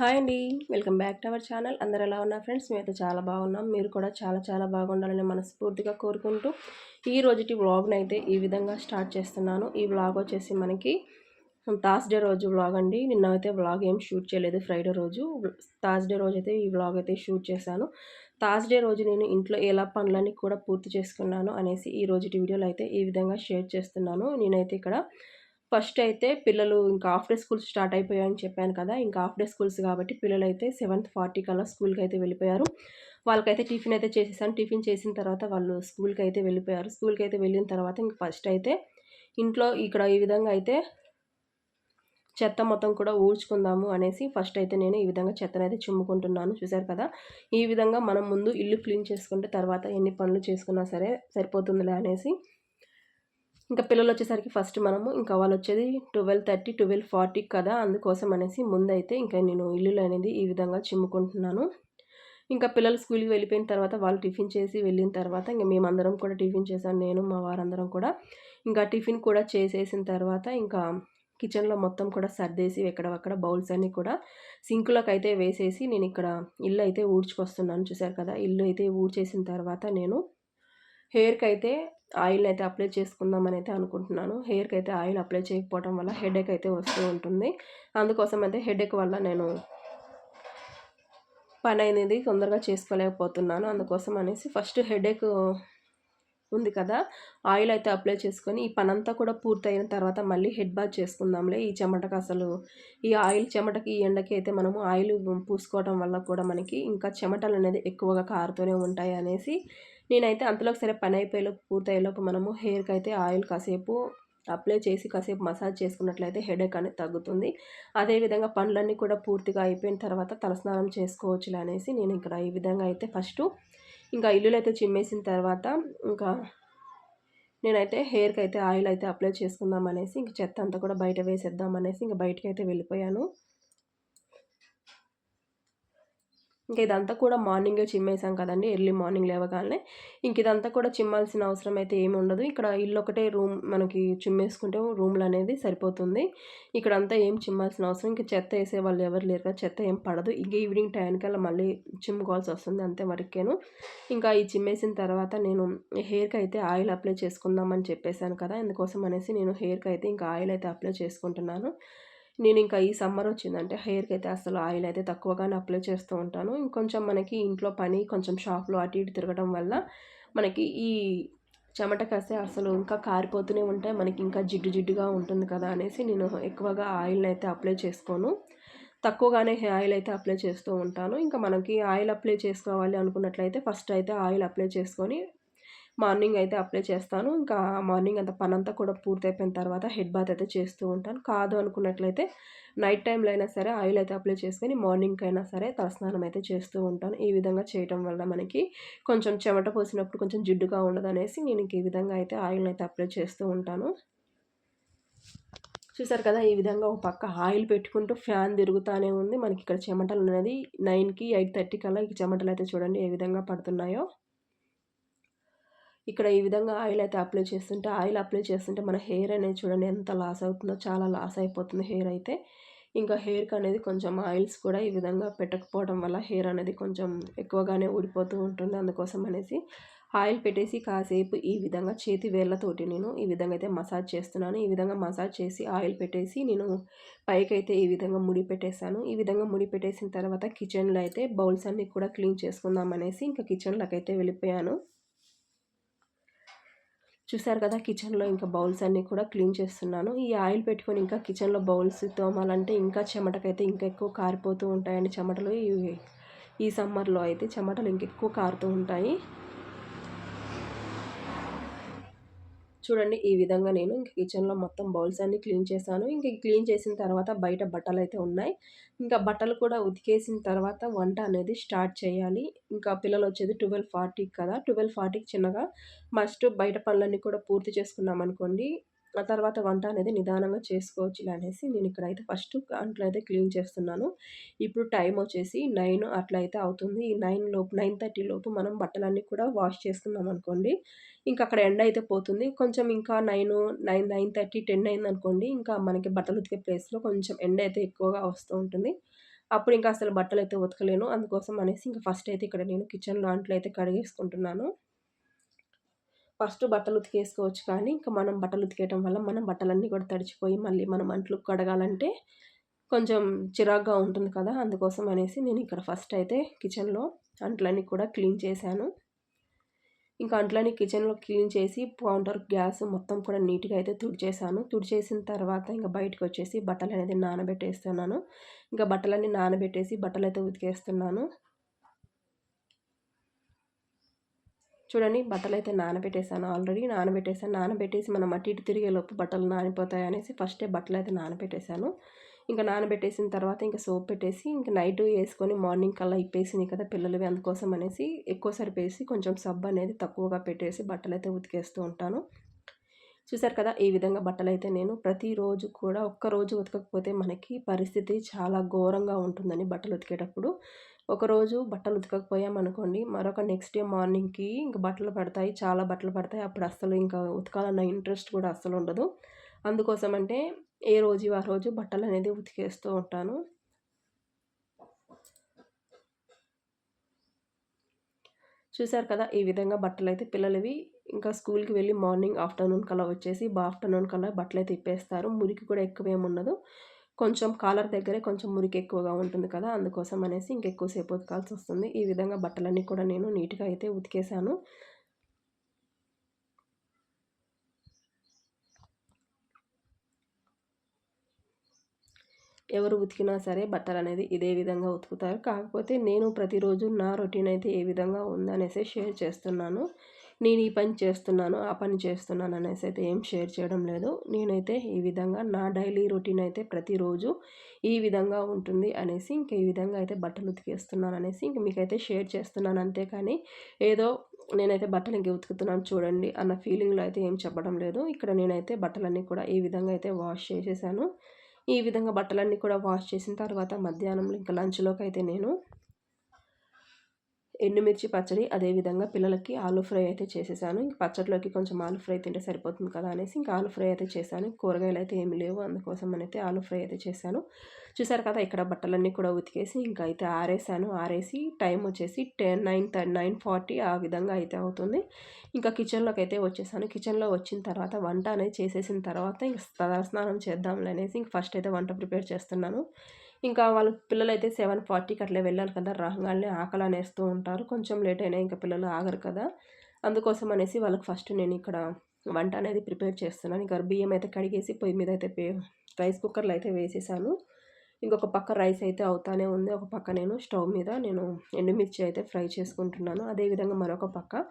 Hi అండి. Welcome back to our channel. అందరు ఎలా ఉన్నారు ఫ్రెండ్స్? మేమైతే చాలా బాగున్నాం. మీరు కూడా చాలా చాలా బాగుండాలని మనస్ఫూర్తిగా కోరుకుంటూ ఈ రోజుటి వ్లాగ్ని అయితే ఈ విధంగా స్టార్ట్ చేస్తున్నాను. ఈ వ్లాగ్ వచ్చేసి మనకి థర్స్డే రోజు వ్లాగ్ అండి. నిన్న అయితే వ్లాగ్ ఏం షూట్ చేయలేదు. ఫ్రైడే రోజు. థర్స్డే రోజు అయితే ఈ వ్లాగ్ అయితే షూట్ చేశాను. థర్స్డే రోజు నేను ఇంట్లో ఎలా పనులన్నీ కూడా పూర్తి చేసుకున్నాను అనేసి ఈ రోజుటి వీడియోలో అయితే ఈ విధంగా షేర్ చేస్తున్నాను. నేనైతే ఇక్కడ ఫస్ట్ అయితే పిల్లలు ఇంకా హాఫ్ డే స్కూల్స్ స్టార్ట్ అయిపోయాయని చెప్పాను కదా ఇంకా హాఫ్ డే స్కూల్స్ కాబట్టి పిల్లలు అయితే సెవెంత్ ఫార్టీ కల్లా స్కూల్కి అయితే వెళ్ళిపోయారు. వాళ్ళకైతే టిఫిన్ అయితే చేసేసాను. టిఫిన్ చేసిన తర్వాత వాళ్ళు స్కూల్కి అయితే వెళ్ళిపోయారు. స్కూల్కి అయితే వెళ్ళిన తర్వాత ఇంక ఫస్ట్ అయితే ఇంట్లో ఇక్కడ ఈ విధంగా అయితే చెత్త మొత్తం కూడా ఊడ్చుకుందాము అనేసి ఫస్ట్ అయితే నేను ఈ విధంగా చెత్తను అయితే చుమ్ముకుంటున్నాను. చూసారు కదా ఈ విధంగా మనం ముందు ఇల్లు క్లీన్ చేసుకుంటే తర్వాత ఎన్ని పనులు చేసుకున్నా సరే సరిపోతుందిలే అనేసి ఇంకా పిల్లలు వచ్చేసరికి ఫస్ట్ మనము ఇంకా వాళ్ళు వచ్చేది ట్వెల్వ్ థర్టీ ట్వెల్వ్ ఫార్టీ కదా అందుకోసం అనేసి ముందైతే ఇంకా నేను ఇల్లులు అనేది ఈ విధంగా చిమ్ముకుంటున్నాను. ఇంకా పిల్లలు స్కూల్కి వెళ్ళిపోయిన తర్వాత వాళ్ళు టిఫిన్ చేసి వెళ్ళిన తర్వాత ఇంకా మేమందరం కూడా టిఫిన్ చేశాను నేను మా వారందరం కూడా. ఇంకా టిఫిన్ కూడా చేసేసిన తర్వాత ఇంకా కిచెన్లో మొత్తం కూడా సర్దేసి ఎక్కడవక్కడ బౌల్స్ అన్నీ కూడా సింకులకు అయితే వేసేసి నేను ఇక్కడ ఇల్లు అయితే ఊడ్చుకొస్తున్నాను చూసారు కదా? ఇల్లు అయితే ఊడ్చేసిన తర్వాత నేను హెయిర్కి అయితే ఆయిల్ అయితే అప్లై చేసుకుందామని అయితే అనుకుంటున్నాను. హెయిర్కి అయితే ఆయిల్ అప్లై చేయకపోవడం వల్ల హెడేక్ అయితే వస్తూ ఉంటుంది. అందుకోసం అయితే హెడేక్ వల్ల నేను పని అనేది తొందరగా చేసుకోలేకపోతున్నాను. అందుకోసం అనేసి ఫస్ట్ హెడేక్ ఉంది కదా. ఆయిల్ అయితే అప్లై చేసుకొని ఈ పనంతా కూడా పూర్తయిన తర్వాత మళ్ళీ హెడ్ బాత్ చేసుకుందాంలే. ఈ చెమటకు అసలు ఈ ఆయిల్ చెమటకి ఈ ఎండకి అయితే మనము ఆయిల్ పూసుకోవడం వల్ల కూడా మనకి ఇంకా చెమటలు అనేది ఎక్కువగా కారుతూనే ఉంటాయి అనేసి నేనైతే అంతలోకి సరే పని అయిపోయేలోపు పూర్తయ్యేలోపు మనము హెయిర్కి అయితే ఆయిల్ కాసేపు అప్లై చేసి కాసేపు మసాజ్ చేసుకున్నట్లయితే హెడేక్ అనేది తగ్గుతుంది. అదేవిధంగా పండ్లన్నీ కూడా పూర్తిగా అయిపోయిన తర్వాత తలస్నానం చేసుకోవచ్చులే అనేసి నేను ఇక్కడ ఈ విధంగా అయితే ఫస్ట్ ఇంకా ఇల్లులు అయితే చిమ్మేసిన తర్వాత ఇంకా నేనైతే హెయిర్కి అయితే ఆయిల్ అయితే అప్లై చేసుకుందాం అనేసి ఇంక చెత్త అంతా కూడా బయట వేసేద్దాం అనేసి ఇంకా బయటకి అయితే వెళ్ళిపోయాను. ఇంకా ఇదంతా కూడా మార్నింగే చిమ్మేసాం కదండి ఎర్లీ మార్నింగ్ లేవగానే. ఇంక ఇదంతా కూడా చిమ్మాల్సిన అవసరం అయితే ఏమి ఉండదు. ఇక్కడ ఇల్లు ఒకటే రూమ్ మనకి చిమ్మేసుకుంటే రూమ్లు అనేది సరిపోతుంది. ఇక్కడ అంతా ఏం చిమ్మాల్సిన అవసరం. ఇంకా చెత్త వేసే వాళ్ళు ఎవరు లేరు కదా చెత్త ఏం పడదు. ఇంక ఈవినింగ్ టైంకల్లా మళ్ళీ చిమ్ముకోవాల్సి వస్తుంది అంతే వరకేను. ఇంకా ఈ చిమ్మేసిన తర్వాత నేను హెయిర్కి అయితే ఆయిల్ అప్లై చేసుకుందామని చెప్పేశాను కదా అందుకోసం అనేసి నేను హెయిర్కి అయితే ఇంకా ఆయిల్ అయితే అప్లై చేసుకుంటున్నాను. నేను ఇంకా ఈ సమ్మర్ వచ్చిందంటే హెయిర్కి అయితే అసలు ఆయిల్ అయితే తక్కువగానే అప్లై చేస్తూ ఉంటాను. ఇంకొంచెం మనకి ఇంట్లో పని కొంచెం షాప్లో అటు ఇటు తిరగడం వల్ల మనకి ఈ చెమట కాసే అసలు ఇంకా కారిపోతూనే ఉంటాయి. మనకి ఇంకా జిడ్డు జిడ్డుగా ఉంటుంది కదా అనేసి నేను ఎక్కువగా ఆయిల్ని అయితే అప్లై చేసుకోను. తక్కువగానే ఆయిల్ అయితే అప్లై చేస్తూ ఉంటాను. ఇంకా మనకి ఆయిల్ అప్లై చేసుకోవాలి అనుకున్నట్లయితే ఫస్ట్ అయితే ఆయిల్ అప్లై చేసుకొని మార్నింగ్ అయితే అప్లై చేస్తాను. ఇంకా మార్నింగ్ అంత పని అంతా కూడా పూర్తయిపోయిన తర్వాత హెడ్ బాత్ అయితే చేస్తూ ఉంటాను. కాదు అనుకున్నట్లయితే నైట్ టైంలో అయినా సరే ఆయిల్ అయితే అప్లై చేసుకొని మార్నింగ్కి అయినా సరే తలస్నానం అయితే చేస్తూ ఉంటాను. ఈ విధంగా చేయటం వల్ల మనకి కొంచెం చెమట పోసినప్పుడు కొంచెం జిడ్డుగా ఉండదు అనేసి నేను ఈ విధంగా అయితే ఆయిల్ అయితే అప్లై చేస్తూ ఉంటాను. చూసారు కదా ఈ విధంగా ఒక పక్క ఆయిల్ పెట్టుకుంటూ ఫ్యాన్ తిరుగుతూనే ఉంది. మనకి ఇక్కడ చెమటలు అనేది నైన్కి ఎయిట్ థర్టీ కల్లా ఈ చెమటలు అయితే చూడండి ఏ విధంగా పడుతున్నాయో. ఇక్కడ ఈ విధంగా ఆయిల్ అయితే అప్లై చేస్తుంటే ఆయిల్ అప్లై చేస్తుంటే మన హెయిర్ అనేది చూడండి ఎంత లాస్ అవుతుందో చాలా లాస్ అయిపోతుంది హెయిర్ అయితే. ఇంకా హెయిర్కి అనేది కొంచెం ఆయిల్స్ కూడా ఈ విధంగా పెట్టకపోవడం వల్ల హెయిర్ అనేది కొంచెం ఎక్కువగానే ఊడిపోతూ ఉంటుంది అందుకోసం అనేసి ఆయిల్ పెట్టేసి కాసేపు ఈ విధంగా చేతి వేళ్ళతోటి నేను ఈ విధంగా అయితే మసాజ్ చేస్తున్నాను. ఈ విధంగా మసాజ్ చేసి ఆయిల్ పెట్టేసి నేను పైకి అయితే ఈ విధంగా ముడి పెట్టేశాను. ఈ విధంగా ముడి పెట్టేసిన తర్వాత కిచెన్లో అయితే బౌల్స్ అన్నీ కూడా క్లీన్ చేసుకుందాం అనేసి ఇంకా కిచెన్లోకి అయితే వెళ్ళిపోయాను. చూసారు కదా కిచెన్లో ఇంకా బౌల్స్ అన్నీ కూడా క్లీన్ చేస్తున్నాను. ఈ ఆయిల్ పెట్టుకొని ఇంకా కిచెన్లో బౌల్స్ తోమాలంటే ఇంకా చెమటకైతే ఇంకా ఎక్కువ కారిపోతూ ఉంటాయండి చెమటలు. ఈ సమ్మర్లో అయితే చెమటలు ఇంకెక్కువ కారుతూ ఉంటాయి. చూడండి ఈ విధంగా నేను ఇంక కిచెన్లో మొత్తం బౌల్స్ అన్ని క్లీన్ చేశాను. ఇంక క్లీన్ చేసిన తర్వాత బయట బట్టలు అయితే ఉన్నాయి. ఇంకా బట్టలు కూడా ఉతికేసిన తర్వాత వంట అనేది స్టార్ట్ చేయాలి. ఇంకా పిల్లలు వచ్చేది ట్వెల్వ్ ఫార్టీకి కదా ట్వెల్వ్ ఫార్టీకి చిన్నగా మస్ట్ బయట పనులన్నీ కూడా పూర్తి చేసుకున్నాం అనుకోండి ఆ తర్వాత వంట అనేది నిదానంగా చేసుకోవచ్చు అనేసి నేను ఇక్కడైతే ఫస్ట్ అంట్లో అయితే క్లీన్ చేస్తున్నాను. ఇప్పుడు టైం వచ్చేసి నైన్ అట్లా అయితే అవుతుంది. ఈ నైన్ లోపు నైన్ థర్టీ లోపు మనం బట్టలన్నీ కూడా వాష్ చేసుకున్నాం అనుకోండి ఇంకా అక్కడ ఎండ అయితే పోతుంది. కొంచెం ఇంకా nine nine nine thirty ten అయింది అనుకోండి ఇంకా మనకి బట్టలు ఉతికే ప్లేస్లో కొంచెం ఎండ అయితే ఎక్కువగా వస్తూ ఉంటుంది. అప్పుడు ఇంకా అసలు బట్టలు అయితే ఉతకలేను. అందుకోసం అనేసి ఇంకా ఫస్ట్ అయితే ఇక్కడ నేను కిచెన్లో అంట్లు అయితే కడిగేసుకుంటున్నాను. ఫస్ట్ బట్టలు ఉతికేసుకోవచ్చు కానీ ఇంకా మనం బట్టలు ఉతికేయటం వల్ల మనం బట్టలన్నీ కూడా తడిచిపోయి మళ్ళీ మనం అంట్లు కడగాలంటే కొంచెం చిరాగ్గా ఉంటుంది కదా. అందుకోసం అనేసి నేను ఇక్కడ ఫస్ట్ అయితే కిచెన్లో అంట్లన్నీ కూడా క్లీన్ చేశాను. ఇంకా అంట్లని కిచెన్లో క్లీన్ చేసి కౌంటర్ గ్యాస్ మొత్తం కూడా నీట్గా అయితే తుడిచేసాను తుడిచేసిన తర్వాత ఇంకా బయటకు వచ్చేసి బట్టలు అనేది నానబెట్టేస్తున్నాను. ఇంకా బట్టలన్నీ నానబెట్టేసి బట్టలు అయితే ఉతికేస్తున్నాను. చూడండి బట్టలు అయితే నానబెట్టేసాను ఆల్రెడీ నానబెట్టేసాను నానబెట్టేసి మనం అటు ఇటు తిరిగే లోపు బట్టలు నానిపోతాయి అనేసి ఫస్టే బట్టలు అయితే నానబెట్టేశాను. ఇంకా నానబెట్టేసిన తర్వాత ఇంకా సోప్ పెట్టేసి ఇంకా నైట్ వేసుకొని మార్నింగ్ కల్లా ఇప్పేసింది కదా పిల్లలవి అందుకోసం అనేసి ఎక్కువ సరిపేసి కొంచెం సబ్బు అనేది తక్కువగా పెట్టేసి బట్టలు అయితే ఉతికేస్తూ ఉంటాను. చూసారు కదా ఈ విధంగా బట్టలు అయితే నేను ప్రతిరోజు కూడా ఒక్కరోజు ఉతకకపోతే మనకి పరిస్థితి చాలా ఘోరంగా ఉంటుందని బట్టలు ఉతికేటప్పుడు. ఒకరోజు బట్టలు ఉతకకపోయామనుకోండి మరొక నెక్స్ట్ డే మార్నింగ్కి ఇంకా బట్టలు పడతాయి చాలా బట్టలు పడతాయి. అప్పుడు అస్సలు ఇంకా ఉతకాలన్న ఇంట్రెస్ట్ కూడా అస్సలు ఉండదు. అందుకోసం అంటే ఏ రోజు ఆ రోజు బట్టలు అనేది ఉతికేస్తూ ఉంటాను. చూసారు కదా ఈ విధంగా బట్టలు అయితే పిల్లలవి ఇంకా స్కూల్కి వెళ్ళి మార్నింగ్ ఆఫ్టర్నూన్ కల్లా వచ్చేసి ఆఫ్టర్నూన్ కల్లా బట్టలు అయితే ఇప్పేస్తారు మురికి కూడా ఎక్కువ ఏముండదు కొంచెం కాలర్ దగ్గరే కొంచెం మురికి ఎక్కువగా ఉంటుంది కదా అందుకోసం అనేసి ఇంకెక్కువసేపు ఉతకాల్సి వస్తుంది. ఈ విధంగా బట్టలన్నీ కూడా నేను నీట్గా అయితే ఉతికేసాను. ఎవరు ఉతికినా సరే బట్టలు అనేది ఇదే విధంగా ఉతుకుతారు. కాకపోతే నేను ప్రతిరోజు నా రొటీన్ అయితే ఏ విధంగా ఉందనేసి షేర్ చేస్తున్నాను. నేను ఈ పని చేస్తున్నాను ఆ పని చేస్తున్నాను అనేసి అయితే ఏం షేర్ చేయడం లేదు. నేనైతే ఈ విధంగా నా డైలీ రొటీన్ అయితే ప్రతిరోజు ఈ విధంగా ఉంటుంది అనేసి ఇంక ఈ విధంగా అయితే బట్టలు ఉతికేస్తున్నాను అనేసి ఇంక మీకైతే షేర్ చేస్తున్నాను అంతేకాని ఏదో నేనైతే బట్టలు ఇంక ఉతుకుతున్నాను చూడండి అన్న ఫీలింగ్లో అయితే ఏం చెప్పడం లేదు. ఇక్కడ నేనైతే బట్టలన్నీ కూడా ఈ విధంగా అయితే వాష్ చేసేసాను. ఈ విధంగా బట్టలన్నీ కూడా వాష్ చేసిన తర్వాత మధ్యాహ్నంలో ఇంకా లంచ్లోకి అయితే నేను ఎండుమిర్చి పచ్చడి అదేవిధంగా పిల్లలకి ఆలు ఫ్రై అయితే చేసేసాను. ఇంక పచ్చడిలోకి కొంచెం ఆలు ఫ్రై తింటే సరిపోతుంది కదా అనేసి ఇంకా ఆలు ఫ్రై అయితే చేశాను. కూరగాయలు అయితే ఏమి లేవు అందుకోసం అయితే ఆలు ఫ్రై అయితే చేశాను. చూసారు కదా ఇక్కడ బట్టలన్నీ కూడా ఉతికేసి ఇంకా అయితే ఆరేసాను. ఆరేసి టైం వచ్చేసి టెన్ నైన్ నైన్ ఫార్టీ ఆ విధంగా అయితే అవుతుంది. ఇంకా కిచెన్లోకి అయితే వచ్చేసాను. కిచెన్లో వచ్చిన తర్వాత వంట అనేది చేసేసిన తర్వాత ఇంక తలస్నానం చేద్దాంలే అనేసి ఇంక ఫస్ట్ అయితే వంట ప్రిపేర్ చేస్తున్నాను. ఇంకా వాళ్ళ పిల్లలు అయితే సెవెన్ ఫార్టీకి అట్లా వెళ్ళాలి కదా రాగానే ఆకలి అనేస్తూ ఉంటారు. కొంచెం లేట్ అయినా ఇంకా పిల్లలు ఆగరు కదా. అందుకోసం అనేసి వాళ్ళకి ఫస్ట్ నేను ఇక్కడ వంట అనేది ప్రిపేర్ చేస్తున్నాను. ఇంకా బియ్యం అయితే కడిగేసి పొయ్యి మీద అయితే రైస్ కుక్కర్లో అయితే వేసేసాను. ఇంకొక పక్క రైస్ అయితే అవుతానే ఉంది. ఒక పక్క నేను స్టవ్ మీద నేను ఎండుమిర్చి అయితే ఫ్రై చేసుకుంటున్నాను. అదేవిధంగా మరొక పక్క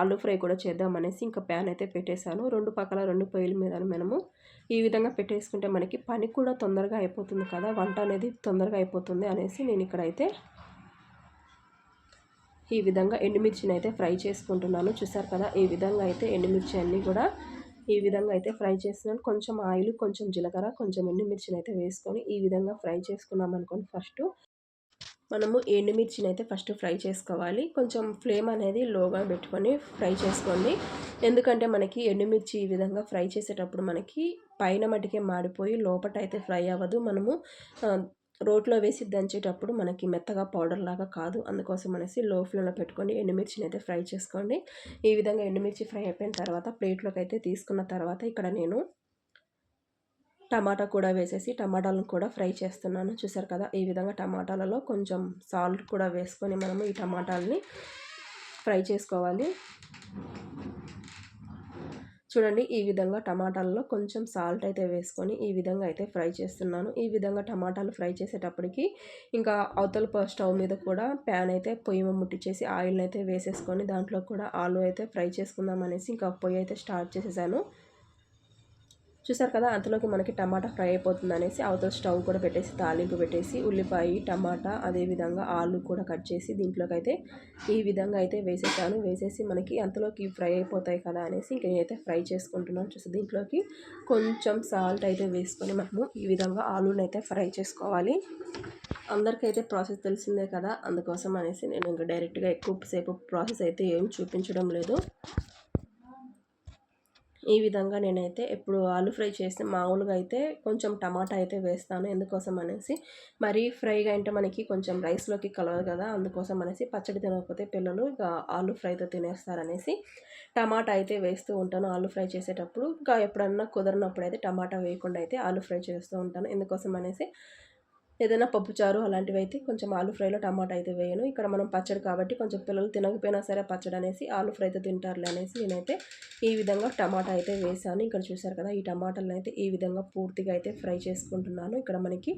ఆలు ఫ్రై కూడా చేద్దామనేసి ఇంకా ప్యాన్ అయితే పెట్టేశాను. రెండు పక్కల రెండు పొయ్యిల మీద మనము ఈ విధంగా పెట్టేసుకుంటే మనకి పని కూడా తొందరగా అయిపోతుంది కదా. వంట అనేది తొందరగా అయిపోతుంది అనేసి నేను ఇక్కడైతే ఈ విధంగా ఎండుమిర్చిని అయితే ఫ్రై చేసుకుంటున్నాను. చూసారు కదా ఈ విధంగా అయితే ఎండుమిర్చి అన్నీ కూడా ఈ విధంగా అయితే ఫ్రై చేస్తున్నాను. కొంచెం ఆయిల్ కొంచెం జీలకర్ర కొంచెం ఎండుమిర్చిని అయితే వేసుకొని ఈ విధంగా ఫ్రై చేసుకున్నాం అనుకోండి ఫస్ట్. మనము ఎండుమిర్చిని అయితే ఫస్ట్ ఫ్రై చేసుకోవాలి. కొంచెం ఫ్లేమ్ అనేది లోగా పెట్టుకొని ఫ్రై చేసుకోండి. ఎందుకంటే మనకి ఎండుమిర్చి ఈ విధంగా ఫ్రై చేసేటప్పుడు మనకి పైన మటుకే మాడిపోయి లోపట అయితే ఫ్రై అవ్వదు. మనము రోట్లో వేసి దంచేటప్పుడు మనకి మెత్తగా పౌడర్ లాగా కాదు. అందుకోసం అనేసి లో ఫ్లేమ్లో పెట్టుకొని ఎండుమిర్చిని అయితే ఫ్రై చేసుకోండి. ఈ విధంగా ఎండుమిర్చి ఫ్రై అయిపోయిన తర్వాత ప్లేట్లోకి అయితే తీసుకున్న తర్వాత ఇక్కడ నేను టమాటా కూడా వేసేసి టమాటాలను కూడా ఫ్రై చేస్తున్నాను. చూసారు కదా? ఈ విధంగా టమాటాలలో కొంచెం సాల్ట్ కూడా వేసుకొని మనము ఈ టమాటాలని ఫ్రై చేసుకోవాలి. చూడండి ఈ విధంగా టమాటాలలో కొంచెం సాల్ట్ అయితే వేసుకొని ఈ విధంగా అయితే ఫ్రై చేస్తున్నాను. ఈ విధంగా టమాటాలు ఫ్రై చేసేటప్పటికి ఇంకా అవతల స్టవ్ మీద కూడా ప్యాన్ అయితే పొయ్యి ముట్టించేసి ఆయిల్ అయితే వేసేసుకొని దాంట్లో కూడా ఆలు అయితే ఫ్రై చేసుకుందాం అనేసి ఇంకా పొయ్యి అయితే స్టార్ట్ చేసేసాను. చూసారు కదా అంతలోకి మనకి టమాటా ఫ్రై అయిపోతుంది అనేసి అవతల స్టవ్ కూడా పెట్టేసి తాలింపు పెట్టేసి ఉల్లిపాయ టమాటా అదేవిధంగా ఆలు కూడా కట్ చేసి దీంట్లోకి అయితే ఈ విధంగా అయితే వేసేసాను. వేసేసి మనకి అంతలోకి ఫ్రై అయిపోతాయి కదా అనేసి ఇంక నేనైతే ఫ్రై చేసుకుంటున్నాను. చూసి దీంట్లోకి కొంచెం సాల్ట్ అయితే వేసుకొని మనము ఈ విధంగా ఆలుని అయితే ఫ్రై చేసుకోవాలి. అందరికైతే ప్రాసెస్ తెలిసిందే కదా అందుకోసం అనేసి నేను ఇంకా డైరెక్ట్గా ఎక్కువసేపు ప్రాసెస్ అయితే ఏం చూపించడం లేదు. ఈ విధంగా నేనైతే ఇప్పుడు ఆలు ఫ్రై చేస్తే మామూలుగా అయితే కొంచెం టమాటా అయితే వేస్తాను. ఎందుకోసం అనేసి మరీ ఫ్రైగా అంటే మనకి కొంచెం రైస్లోకి కలవదు కదా అందుకోసం అనేసి పచ్చడి తినకపోతే పిల్లలు ఇక ఆలు ఫ్రైతో తినేస్తారనేసి టమాటా అయితే వేస్తూ ఉంటాను. ఆలు ఫ్రై చేసేటప్పుడు ఇంకా ఎప్పుడన్నా కుదరినప్పుడు అయితే టమాటా వేయకుండా అయితే ఆలు ఫ్రై చేస్తూ ఉంటాను. ఎందుకోసం అనేసి ఏదైనా పప్పుచారు అలాంటివి అయితే కొంచెం ఆలు ఫ్రైలో టమాటా అయితే వేయను. ఇక్కడ మనం పచ్చడి కాబట్టి కొంచెం పిల్లలు తినకపోయినా సరే పచ్చడి అనేసి ఆలు ఫ్రైతో తింటారులే అనేసి నేనైతే ఈ విధంగా టమాటా అయితే వేసాను ఇక్కడ చూసారు కదా ఈ టమాటాలను అయితే ఈ విధంగా పూర్తిగా అయితే ఫ్రై చేసుకుంటున్నాను. ఇక్కడ మనకి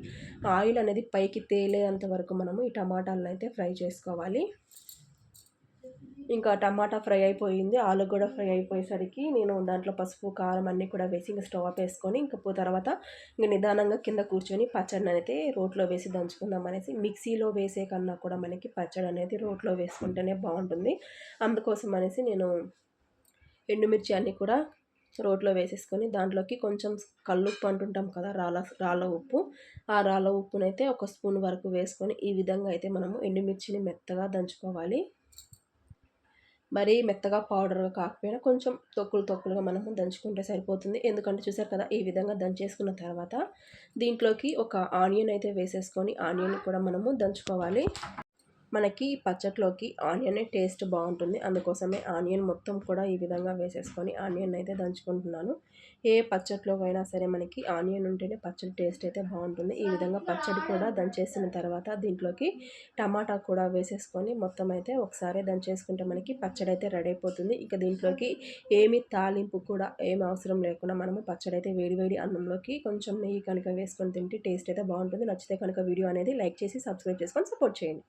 ఆయిల్ అనేది పైకి తేలేంత వరకు మనము ఈ టమాటాలను అయితే ఫ్రై చేసుకోవాలి. ఇంకా టమాటా ఫ్రై అయిపోయింది ఆలు కూడా ఫ్రై అయిపోయేసరికి నేను దాంట్లో పసుపు కారం అన్నీ కూడా వేసి ఇంకా స్టవ్ ఆఫ్ వేసుకొని ఇంకా తర్వాత ఇంకా నిదానంగా కింద కూర్చొని పచ్చడిని అయితే రోట్లో వేసి దంచుకుందాం అనేసి మిక్సీలో వేసే కన్నా కూడా మనకి పచ్చడి అనేది రోట్లో వేసుకుంటేనే బాగుంటుంది. అందుకోసం అనేసి నేను ఎండుమిర్చి అన్నీ కూడా రోట్లో వేసేసుకొని దాంట్లోకి కొంచెం కల్లుప్పు అంటుంటాం కదా రాళ్ళ రాళ్ళ ఉప్పు. ఆ రాళ్ళ ఉప్పునైతే ఒక స్పూన్ వరకు వేసుకొని ఈ విధంగా అయితే మనము ఎండుమిర్చిని మెత్తగా దంచుకోవాలి. మరీ మెత్తగా పౌడర్గా కాకపోయినా కొంచెం తొక్కులు తొక్కులుగా మనము దంచుకుంటే సరిపోతుంది. ఎందుకంటే చూసారు కదా ఈ విధంగా దంచేసుకున్న తర్వాత దీంట్లోకి ఒక ఆనియన్ అయితే వేసేసుకొని ఆనియన్ కూడా మనము దంచుకోవాలి. మనకి పచ్చట్లోకి ఆనియన్ టేస్ట్ బాగుంటుంది. అందుకోసమే ఆనియన్ మొత్తం కూడా ఈ విధంగా వేసేసుకొని ఆనియన్ అయితే దంచుకుంటున్నాను. ఏ పచ్చట్లోకైనా సరే మనకి ఆనియన్ ఉంటేనే పచ్చడి టేస్ట్ అయితే బాగుంటుంది. ఈ విధంగా పచ్చడి కూడా దంచేసిన తర్వాత దీంట్లోకి టమాటా కూడా వేసేసుకొని మొత్తం అయితే ఒకసారి దంచేసుకుంటే మనకి పచ్చడి అయితే రెడీ అయిపోతుంది. ఇక దీంట్లోకి ఏమి తాలింపు కూడా ఏమి అవసరం లేకుండా మనము పచ్చడి అయితే వేడివేడి అన్నంలోకి కొంచెం నెయ్యి కనుక వేసుకొని తింటే టేస్ట్ అయితే బాగుంటుంది. నచ్చితే కనుక వీడియో అనేది లైక్ చేసి సబ్స్క్రైబ్ చేసుకొని సపోర్ట్ చేయండి.